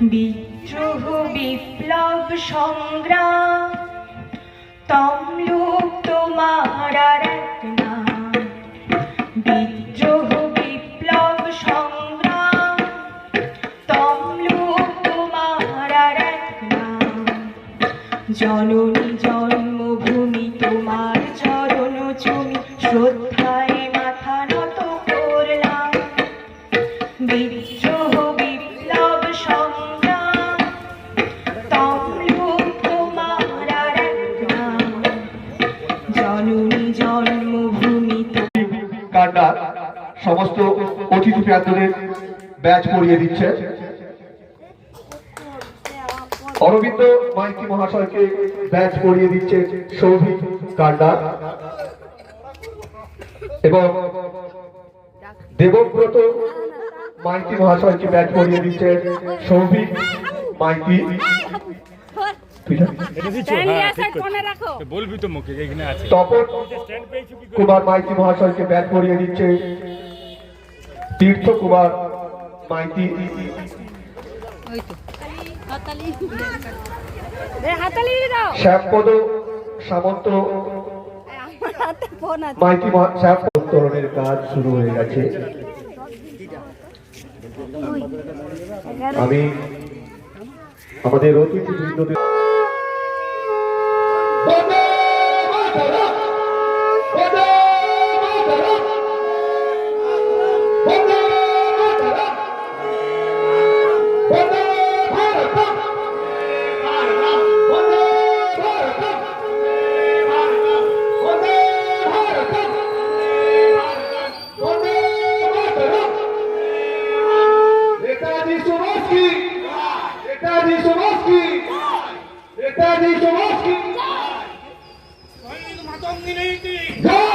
বিদ্রোহ, বিপ্লব, সংগ্রাম তমলুক তোমার আর এক বিদ্রোহ, বিপ্লব, সংগ্রাম তমলুক তোমার আর এক নাম। জননী জন্মভূমি তোমার চরণ চুমি, শ্রদ্ধায় মাথা নত করলাম। বিদ্রোহ কান্ডা সমস্ত অতিথি প্রান্তদের ব্যাচ পরিয়ে দিচ্ছে। অরবিন্দ মাইতি মহাশয়কে ব্যাচ পরিয়ে দিচ্ছে সৌভিক কান্ডা এবং দেবব্রত মাইতি মহাশয়কে ব্যাচ পরিয়ে দিচ্ছে সৌভিক মাইতি। স্ট্যান্ড হ্যাঁ নিয়ে ঠিক আসার করছিস। ফোনে রাখো। তো বলবি তো মুখে যে তপন কুমার মাইতি মহাশয়কে ব্যাট করিয়ে দিচ্ছে। তীর্থ কুমার মাইতি শ্যামপদ সামন্ত। মাইতি শ্যাম উত্তরণের কাজ শুরু হয়ে গেছে। আমি আমাদের অতিথি বৃন্দদের! নেতাজি সুভাষ কি জয়।